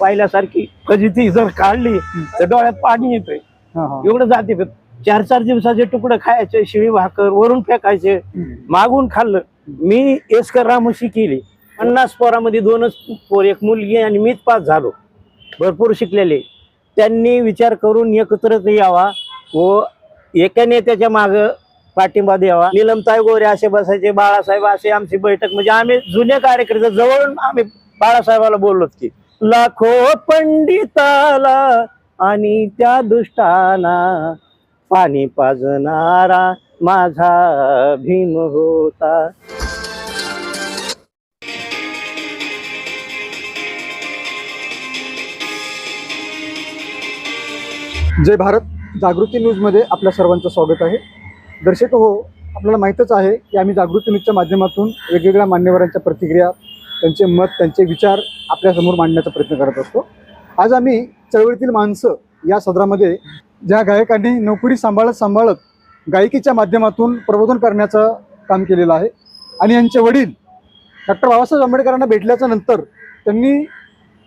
पाहिल्यासारखी कधी ती जर काढली तर डोळ्यात पाणी येतंय. एवढं जाते चार चार दिवसाचे तुकडे खायचे शिळी भाकर वरून फेकायचे मागून खाल्लं. मी एसकर रामोशी केली. पन्नास पोरामध्ये दोनच पोर एक मुलगी आणि मीच पास झालो. भरपूर शिकलेले. त्यांनी विचार करून एकत्र यावा व एका नेत्याच्या माग पाठिंबा द्यावा. निलमताई गोरे असे बसायचे बाळासाहेब असे आमची बैठक. म्हणजे आम्ही जुने कार्यकर्ते जवळून आम्ही बाळासाहेबाला बोललो की. लाखो पंडिताला आणि त्या दुष्टाना पाणी पाजणारा माझा भीम होता. जय भारत. जागृती न्यूजमध्ये आपल्या सर्वांचं स्वागत आहे. दर्शक हो आपल्याला माहीतच आहे की आम्ही जागृती न्यूजच्या माध्यमातून वेगवेगळ्या मान्यवरांच्या प्रतिक्रिया त्यांचे मत त्यांचे विचार आपल्यासमोर मांडण्याचा प्रयत्न करत असतो. आज आम्ही चळवळीतील माणसं या सदरामध्ये ज्या गायकांनी नोकरी सांभाळत सांभाळत गायकीच्या माध्यमातून प्रबोधन करण्याचं काम केलेलं आहे आणि यांचे वडील डॉक्टर बाबासाहेब आंबेडकरांना भेटल्याच्या नंतर त्यांनी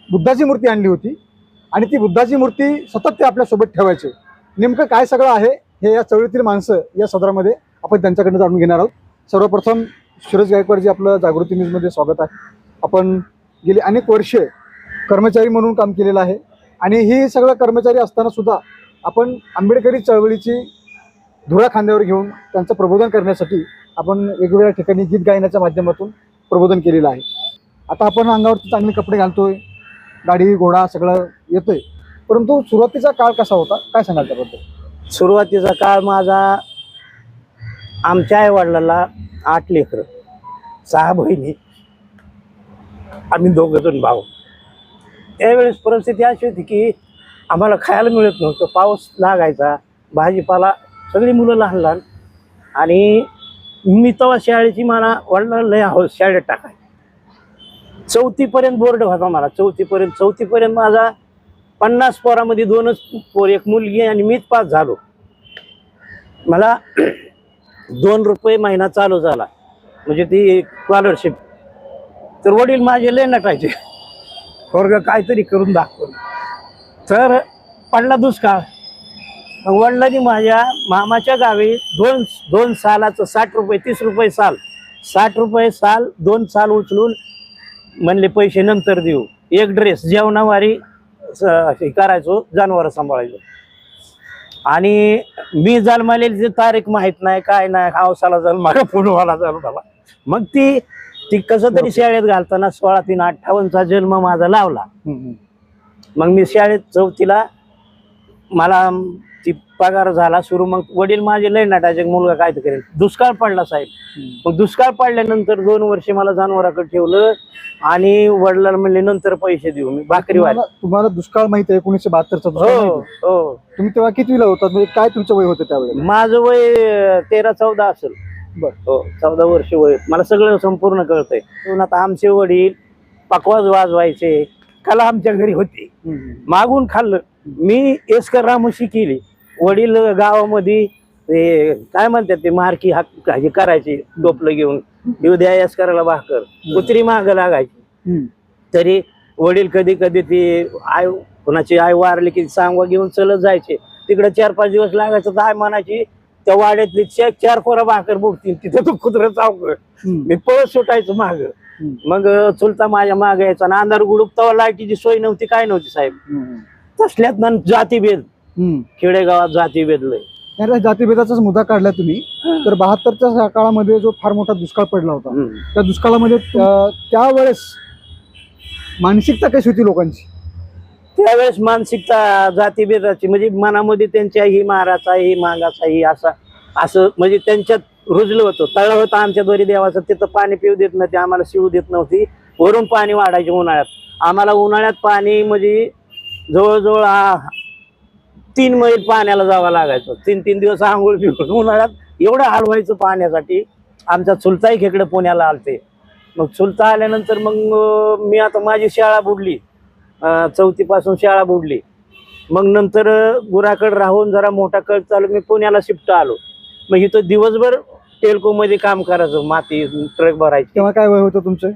बुद्धाची मूर्ती आणली होती आणि ती बुद्धाची मूर्ती सतत ते आपल्यासोबत ठेवायचे. नेमकं काय सगळं आहे हे या चळवळीतील माणसं या सदरामध्ये आपण त्यांच्याकडनं जाणून घेणार आहोत. सर्वप्रथम सुरेश गायकवाडजी आपलं जागृती न्यूजमध्ये स्वागत आहे. आपण गेली अनेक वर्षे कर्मचारी म्हणून काम केलेलं आहे. आणि ही सगळं कर्मचारी असताना सुद्धा आपण आंबेडकरी चळवळीची धुरा खांद्यावर घेऊन त्यांचं प्रबोधन करण्यासाठी आपण वेगवेगळ्या ठिकाणी गीत गायनाच्या माध्यमातून प्रबोधन केलेलं आहे. आता आपण अंगावरती चांगले कपडे घालतोय गाडी घोडा सगळं येतोय. परंतु सुरुवातीचा काळ कसा होता? काय सांगाल त्याबद्दल? सुरुवातीचा काळ माझा आमच्या आई वडिलाला आठ लेकरं सहा बहिणी. आम्ही दोघं जण भाऊ. त्यावेळेस परिस्थिती अशी होती की आम्हाला खायला मिळत नव्हतं. पाऊस लागायचा. भाजीपाला सगळी मुलं लहान लहान. आणि मी तेव्हा शाळेची मला वडिलांना लय आहोत शाळेत टाकाय चौथीपर्यंत बोर्ड होता मला. चौथीपर्यंत चौथीपर्यंत माझा पन्नास पोरामध्ये दोनच पोर एक मुलगी आणि मीच पास झालो. मला दोन रुपये महिना चालू झाला. म्हणजे ती स्कॉलरशिप तर वडील माझे लय नटायचे. वर्ग काहीतरी करून दाखवून तर पडला दुष्काळ. मग वडिलांनी माझ्या मामाच्या गावी दोन दोन सालाचं साठ रुपये तीस रुपये साल. साठ रुपये साल दोन साल उचलून म्हणले पैसे नंतर देऊ. एक ड्रेस जेवणावारी हे करायचो जनावर सांभाळायचो. आणि मी जन्मालेली तारीख माहीत नाही काय नाही हावसाला जन्माला पुणवाला जन्माला. मग ती ती कसं तरी शाळेत घालताना सोळा तीन अठ्ठावन्नचा जन्म माझा लावला. मग मी शाळेत चौथीला मला ती पगार झाला सुरू. मग वडील माझे लय नाटायचे मुलगा काय तर करेल. दुष्काळ पडला साहेब. मग दुष्काळ पडल्यानंतर दोन वर्षे मला जनावराकडे ठेवलं आणि वडिलांना म्हणले नंतर पैसे देऊ मी भाकरी वाली. तुम्हाला दुष्काळ माहिती आहे एकोणीसशे बहात्तरचा हो? हो. तुम्ही तेव्हा कितवीला होतात? म्हणजे काय तुमचं वय होतं त्यावेळेला? माझं वय तेरा चौदा असेल. हो चौदा वर्ष वय. मला सगळं संपूर्ण कळतंय. म्हणून आता आमचे वडील पकवाज वाजवायचे. कला आमच्या घरी होती. मागून खाल्लं. मी एसकर रामोशी केली. वडील गावामध्ये ते काय म्हणतात ते मारकी हाक हे करायचे डोपलं घेऊन. येऊ द्या एसकराला भाकर. कुत्री माग लागायची. तरी वडील कधी कधी ती आय कोणाची आई वारली की सांगवा घेऊन चलत जायचे. तिकडे चार पाच दिवस लागायचं तर आय म्हणायची त्या वाड्यातली चार चार पोरं भाकर बुडतील तिथं तो कुत्र चावक हम्म. मी पळत सुटायचो माग. मग चुलता माझ्या माग यायचा आणि अंधार गुडूप तेव्हा लाईटीची सोय नव्हती काय नव्हती साहेब. तसल्यात ना जातीभेद. खेडेगावात जातीभेद लय त्यावेळेस जातीभेदाचाच मुद्दा काढला तुम्ही तर बहात्तरच्या काळामध्ये जो फार मोठा दुष्काळ पडला होता. त्या दुष्काळामध्ये त्यावेळेस मानसिकता कशी होती लोकांची त्यावेळेस मानसिकता जातीभेदाची म्हणजे मनामध्ये त्यांच्या ही माराचा ही मागाचा ही असा असं म्हणजे त्यांच्यात रुजलं होतं. तळ होतं आमच्या दोरी देवाचं तिथं पाणी पिऊ देत नव्हते आम्हाला शिवू देत नव्हती. वरून पाणी वाढायचे उन्हाळ्यात. आम्हाला उन्हाळ्यात पाणी म्हणजे जवळजवळ तीन मैल पाण्याला जावं लागायचं. तीन तीन दिवस आंघोळ पिऊन उन्हाळ्यात एवढं हलवायचं पाण्यासाठी. आमच्या चुलताही खेकडं पुण्याला आलते. मग चुलता आल्यानंतर मग मी आता माझी शाळा बुडली. चौथीपासून शाळा बुडली. मग नंतर गुराकडे राहून जरा मोठा कळ चालू मी पुण्याला शिफ्ट आलो. मग इथं दिवसभर टेल्कोमध्ये काम करायचं. माती ट्रक भरायची. तेव्हा काय वय होतं तुमचं?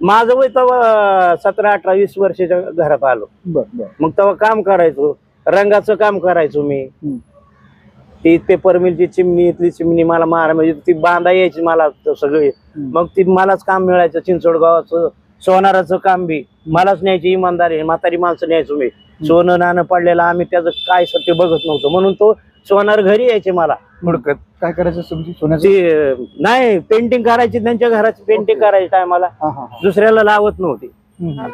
माझं वय तेव्हा सतरा अठरा वीस वर्षाच्या घरात आलो. मग तेव्हा काम करायचो. रंगाचं काम करायचो मी. ती पेपर मिलची चिमणी इथली चिमणी मला मारा. म्हणजे ती बांधा यायची मला सगळे. मग ती मलाच काम मिळायचं. चिंचवड गावाचं सोनाराचं काम बी. मलाच न्यायची इमानदारी म्हातारी माणसं न्यायचो मी. सोनं नाणं पडलेलं आम्ही त्याचं काय सत्य बघत नव्हतो. म्हणून तो सोनार घरी यायचे मला. हुडकत काय करायचं तुमची? सोन्याचं? ती अं, नाही पेंटिंग करायची त्यांच्या घराची पेंटिंग. करायची टायमाला. हा हा हा. दुसऱ्याला लावत नव्हती. हम्म,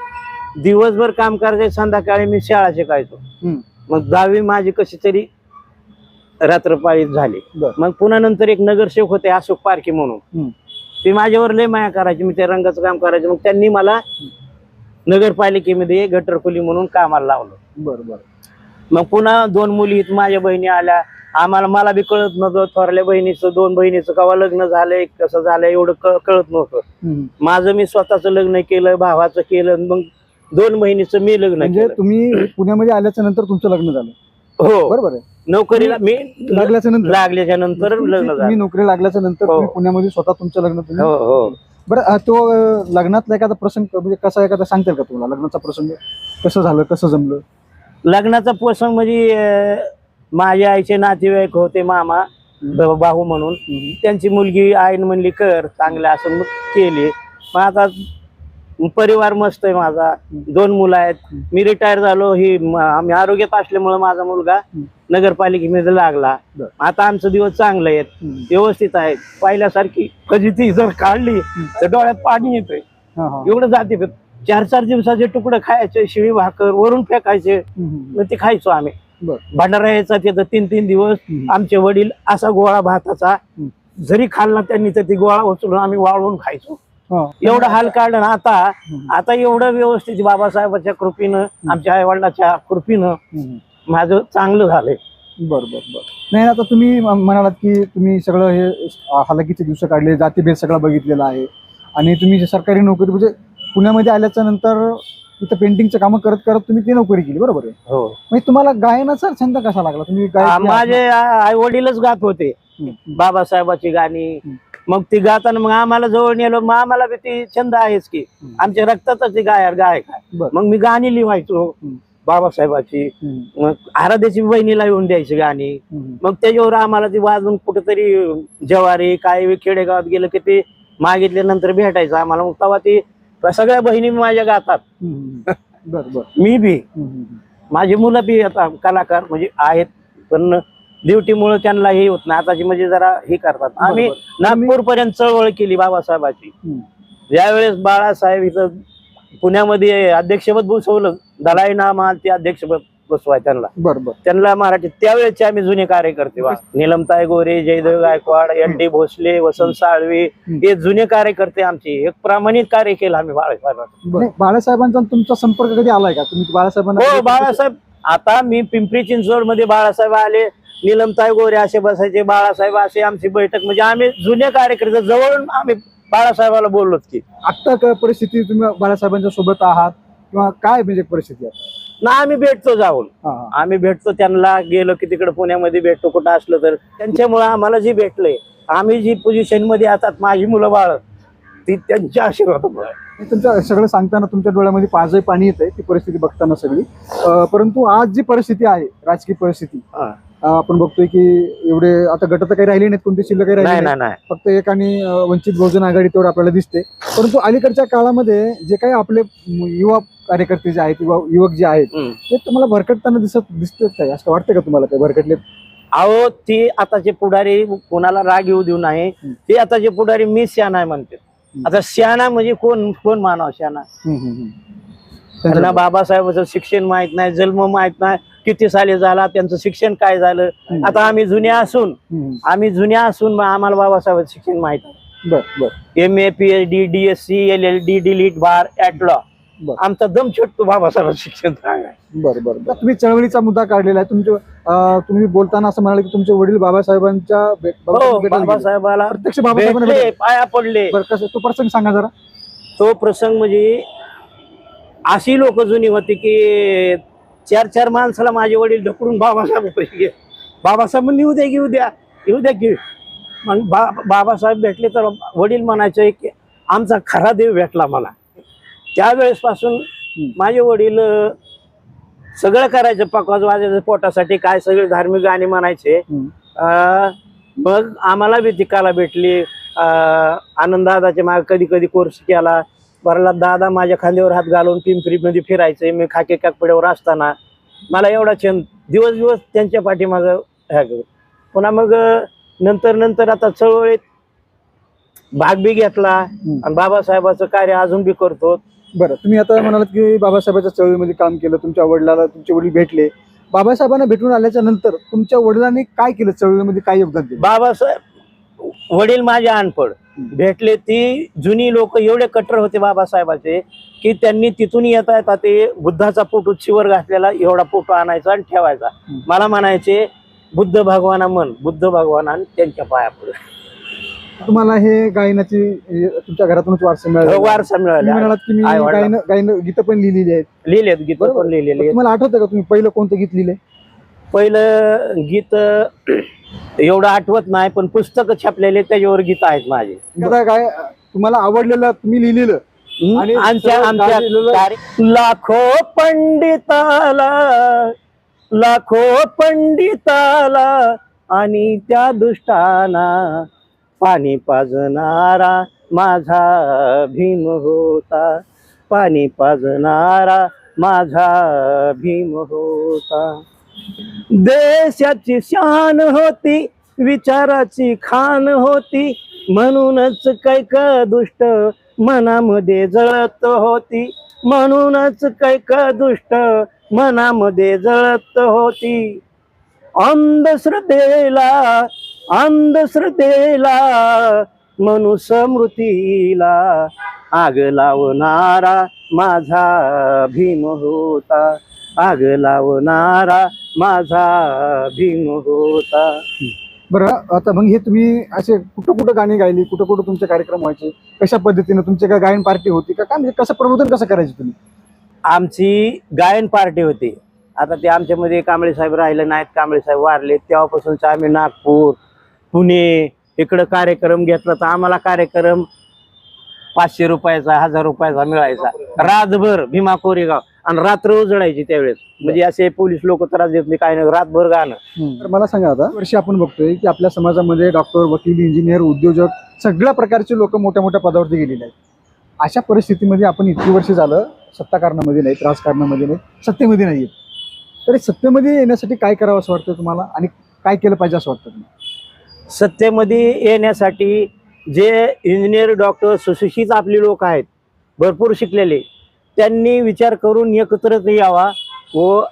दिवसभर काम करायचे संध्याकाळी मी शाळा शिकायचो. हम्म. मग दहावी माझी कशी तरी रात्रपाळीत झाली. बर. मग पुन्हा नंतर एक नगरसेवक होते अशोक पारखे म्हणून. हम्म. ते माझ्यावर लय माया करायची मी त्या रंगाचं काम करायचं. मग त्यांनी मला नगरपालिकेमध्ये गटरखोली म्हणून कामाला लावलं. बर बर. मग पुन्हा दोन मुली माझ्या बहिणी आल्या. आम्हाला मला बी कळत नव्हतं. थोरल्या बहिणीचं दोन बहिणीचं केव्हा लग्न झालंय कसं झालंय एवढं कळत नव्हतं. माझं मी स्वतःचं लग्न केलं भावाचं केलं मग दोन बहिणीचं मी लग्न म्हणजे केलं. तुम्ही पुण्यामध्ये आल्याच्यानंतर तुमचं लग्न झालं? हो. बरोबर आहे. नोकरीला मी लागल्याच्या नंतर? लागल्याच्या नंतर लग्न झालं. नोकरी लागल्याच्या नंतर हो. पुण्यामध्ये स्वतः तुमचं लग्न हो हो. बरं अं, तो अं, लग्नातला एखादा प्रसंग म्हणजे कसा एखादा सांगता येईल का तुम्हाला? लग्नाचा प्रसंग कसं झालं कसं जमलं? लग्नाचा प्रसंग म्हणजे अं, माझ्या आईचे नातेवाईक होते मामा भाऊ म्हणून. त्यांची मुलगी आईन म्हणली कर चांगलं असं मग केली. मग आता परिवार मस्त आहे माझा. दोन मुलं आहेत. मी रिटायर झालो. ही म- आम्ही आरोग्यात असल्यामुळे माझा मुलगा नगरपालिकेमध्ये लागला. आता आमचं दिवस चांगलं आहेत. व्यवस्थित आहे पहिल्यासारखी कधी ती जर काढली तर डोळ्यात पाणी येतंय. हा हा. एवढं जाते. पण चार चार दिवसाचे तुकडे खायचे शिळी भाकर वरून फेकायचे. मग ते खायचो आम्ही. बरं. भंडारा यायचा तिथं तीन तीन दिवस हम्म. आमचे वडील असा गोळा भाताचा जरी खाल्ला त्यांनी तर ती गोळा उचलून आम्ही वाळवून खायचो. एवढं हाल काढलं ना आता. आता एवढं व्यवस्थित बाबासाहेबाच्या कृपीनं आमच्या आईवडिलाच्या कृपीनं हम्म. माझं चांगलं झालंय. बर बर बर. नाही आता तुम्ही म्हणालात की तुम्ही सगळं हे हालाकीचे दिवस काढले जातीभेद सगळा बघितलेला आहे. आणि तुम्ही जे सरकारी नोकरी म्हणजे पुण्यामध्ये आल्याच्यानंतर इथं पेंटिंगचं कामं करत करत तुम्ही ती नोकरी केली बरोबर आहे? हो. म्हणजे तुम्हाला गायनाचा छंद कसा लागला? तुम्ही माझे आई वडीलच गात होते. बाबासाहेबाची गाणी. मग ती गाताना मग आम्हाला जवळ नेलो मग आम्हाला बी ती छंद आहेच की. आमच्या रक्तातच ती गाय गायक आहे बरं. मग मी गाणी लिहायचो हम्म. बाबासाहेबाची. मग आराध्याची बहिणीला येऊन द्यायची गाणी. मग त्याच्यावर आम्हाला ती वाजून कुठेतरी जवारी काय खेडेगावात गेलं की ते मागितल्यानंतर भेटायचं आम्हाला. मग तेव्हा ती सगळ्या बहिणी माझ्या गातात. मी बी. माझी मुलं बी आता कलाकार म्हणजे आहेत. पण ड्युटीमुळे त्यांना हे होत नाही. आताची म्हणजे जरा हे करतात. आम्ही बरोबर. नागपूर पर्यंत चळवळ केली बाबासाहेबाची. ज्यावेळेस बाळासाहेब इथं पुण्यामध्ये अध्यक्षपद बसवलं दलाई नामा ते अध्यक्षपद बसवाय त्यांना. बर बर त्यांना मराठी त्यावेळेचे आम्ही जुने कार्यकर्ते वा. निलमताई गोरे जयदेव गायकवाड एन डी भोसले वसंत साळवे. हे जुने कार्यकर्ते आमचे. एक प्रामाणिक कार्य केलं आम्ही बाळासाहेबांचं. नाही, बाळासाहेबांचा तुमचा संपर्क कधी आलाय का? तुम्ही बाळासाहेबांना हो बाळासाहेब आता मी पिंपरी चिंचवडमध्ये बाळासाहेब आले. निलमताई गोरे असे बसायचे बाळासाहेब असे आमची बैठक. म्हणजे आम्ही जुने कार्यकर्ते जवळून आम्ही बाळासाहेबाला बोललोच की. आत्ता काय परिस्थिती तुम्ही बाळासाहेबांच्या सोबत आहात? किंवा काय म्हणजे परिस्थिती आहे? ना आम्ही भेटतो जाऊन. आम्ही भेटतो त्यांना गेलो की तिकडे पुण्यामध्ये भेटतो कुठं असलं तर. त्यांच्यामुळे आम्हाला जी भेटलंय आम्ही जी पोझिशनमध्ये असतात माझी मुलं बाळ ती त्यांच्या आशीर्वादामुळे. सगळं सांगताना तुमच्या डोळ्यामध्ये पाजही पाणी येत आहे ती परिस्थिती बघताना सगळी. परंतु आज जी परिस्थिती आहे राजकीय परिस्थिती आपण बघतोय की एवढे आता गट तर काही राहिले नाहीत कोणती शिल्लक काही नाही राहिली नाही नाही नाही. फक्त एक आणि अं, वंचित बहुजन आघाडी तेवढं आपल्याला दिसते. परंतु अलीकडच्या काळामध्ये जे काही आपले म, युवा कार्यकर्ते जे आहेत किंवा युवक जे आहेत हम्म. ते तुम्हाला भरकटताना दिसत दिसतात काय? असं वाटतं का तुम्हाला ते भरकटले अहो ती आताचे पुढारी कोणाला राग येऊ देऊ हम्म. ते आताचे पुढारी मी शहाणा आहे म्हणते. आता शहाणा म्हणजे कोण कोण मानव शहाणा? त्यांना बाबासाहेबाचं शिक्षण माहीत नाही जन्म माहीत नाही. किती साली झाला त्यांचं शिक्षण काय झालं. आता आम्ही जुने असून आम्ही जुन्या असून मग आम्हाला बाबासाहेबांचं शिक्षण माहीत बर बर M A P H D D S C L L D D Litt bar at law बर. आमचा दम छोटतो बाबासाहेबांचं शिक्षण चांगलं आहे. बर बर बर. तुम्ही चळवळीचा मुद्दा काढलेला आहे तुमचे तुम्ही बोलताना असं म्हणाले की तुमचे वडील बाबासाहेबांच्या हो. बाबासाहेबाला प्रत्यक्ष बाबासाहेबांना भेटायला- पाया पडले तो प्रसंग सांगा जरा तो प्रसंग म्हणजे अशी लोक जुनी होती की चार चार माणसाला माझे वडील ढकलून बाबासाहेब पैसे घे बाबासाहेब म्हणून येऊ द्या घेऊ द्या येऊ द्या की मग बा बाबासाहेब भेटले तर वडील म्हणायचे की आमचा खरा देव भेटला मला. त्यावेळेसपासून माझे वडील सगळं करायचं पकवाज वाजायचं पोटासाठी काय सगळे धार्मिक गाणी म्हणायचे. मग आम्हाला बी ती कला भेटली. अं, आनंद दादाच्या मागे कधी कधी कोर्स केला. बरला दादा माझ्या खांद्यावर हात घालून पिंपरीमध्ये फिरायचे मी खाके काकपड्यावर असताना. मला एवढा छंद दिवस दिवस त्यांच्या पाठीमागं ह्या केलं. पुन्हा मग नंतर नंतर आता चळवळीत भाग बी घेतला. आणि बाबासाहेबाचं कार्य अजून बी करतो. बरं तुम्ही आता म्हणालात की बाबासाहेबांच्या चळवळीमध्ये काम केलं तुमच्या वडिलाला तुमचे वडील भेटले. बाबासाहेबांना भेटून आल्याच्यानंतर तुमच्या वडिलांनी काय केलं चळवळीमध्ये काय योगदान दिलं? बाबासाहेब वडील माझे अनपड भेटले ती जुनी लोक एवढे कट्टर होते बाबासाहेबाचे की त्यांनी तिथून येता येता ते बुद्धाचा फोटो चिवर घातलेला एवढा फोटो आणायचा आणि ठेवायचा. मला म्हणायचे बुद्ध भगवाना मन बुद्ध भगवान त्यांच्या पाया पुढे तुम्हाला हे गायनाची हे तुमच्या घरातूनच वारसा मिळाला? वारसा तुम्ही मिळाला गीतं पण लिहिलेली आहेत. लिहिलेत गीत. पण लिहिलेले. तुम्हाला आठवतं का तुम्ही पहिलं कोणतं गीत लिहिलंय? पहिलं गीत एवढं आठवत नाही पण पुस्तक छापलेले त्याच्यावर गीत आहेत माझे. काय तुम्हाला आवडलेलं तुम्ही लिहिलेलं? आणि आमच्या आमच्या लाखो पंडिताला लाखो पंडिताला आणि त्या दुष्टाना पाणी पाजणारा माझा भीम होता. पाणी पाजणारा माझा भीम होता. देशाची शान होती विचाराची खान होती म्हणूनच कैक दुष्ट मनामध्ये जळत होती? म्हणूनच कैक दुष्ट मनामध्ये जळत होती? अंधश्रद्धेला अंधश्रद्धेला मनुस्मृतीला आग लावणारा माझा भीम होता. आग लावणारा माझा भीम होता. बरं आता मग हे तुम्ही असे कुठं कुठं गाणी गायली कुठं कुठं तुमचे कार्यक्रम व्हायचे कशा पद्धतीनं तुमचे काय गायन पार्टी होती का काय म्हणजे कसं प्रबोधन कसं करायचे तुम्ही? आमची गायन पार्टी होती. आता ते आमच्यामध्ये कांबळे साहेब राहिले नाहीत कांबळे साहेब वारले. तेव्हापासूनच आम्ही नागपूर पुणे इकडं कार्यक्रम घेतला तर आम्हाला कार्यक्रम पाचशे रुपयाचा हजार रुपयाचा मिळायचा. रातभर भीमा कोरेगाव आणि रात्र उजळायची त्यावेळेस. म्हणजे असे पोलीस लोक त्रास देत नाही काय नाही रातभर गाणं. तर मला सांगा आता वर्षी आपण बघतोय की आपल्या समाजामध्ये डॉक्टर वकील इंजिनियर उद्योजक सगळ्या प्रकारचे लोक मोठ्या मोठ्या पदावरती गेलेले आहेत. अशा परिस्थितीमध्ये आपण इतकी वर्ष झालं सत्ताकारणामध्ये नाहीत राजकारणामध्ये नाहीत सत्तेमध्ये नाही तर सत्तेमध्ये येण्यासाठी काय करावं असं वाटतं तुम्हाला? आणि काय केलं पाहिजे असं वाटतं तुम्हाला? सत्तेमध्ये येण्यासाठी जे इंजिनियर डॉक्टर सुशिक्षित आपली लोक आहेत भरपूर शिकलेले. त्यांनी विचार करून एकत्रच यावा व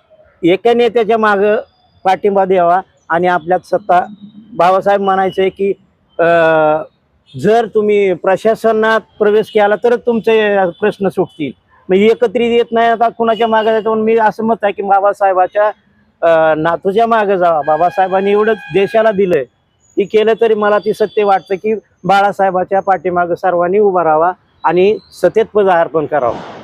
एका नेत्याच्या मागं पाठिंबा द्यावा आणि आपल्यात सत्ता. बाबासाहेब म्हणायचे की अं, जर तुम्ही प्रशासनात प्रवेश केला तरच तुमचे प्रश्न सुटतील. मग एकत्रित येत नाही आता कुणाच्या मागे जायचं म्हणून मी असं मत आहे की बाबासाहेबाच्या नातूच्या मागे जावा. बाबासाहेबांनी एवढं देशाला दिलंय. ती केलं तरी मला ती सत्य वाटतं की बाळासाहेबाच्या पाठीमागं सर्वांनी उभा राहावा आणि सत्तेत पदार्पण करावं.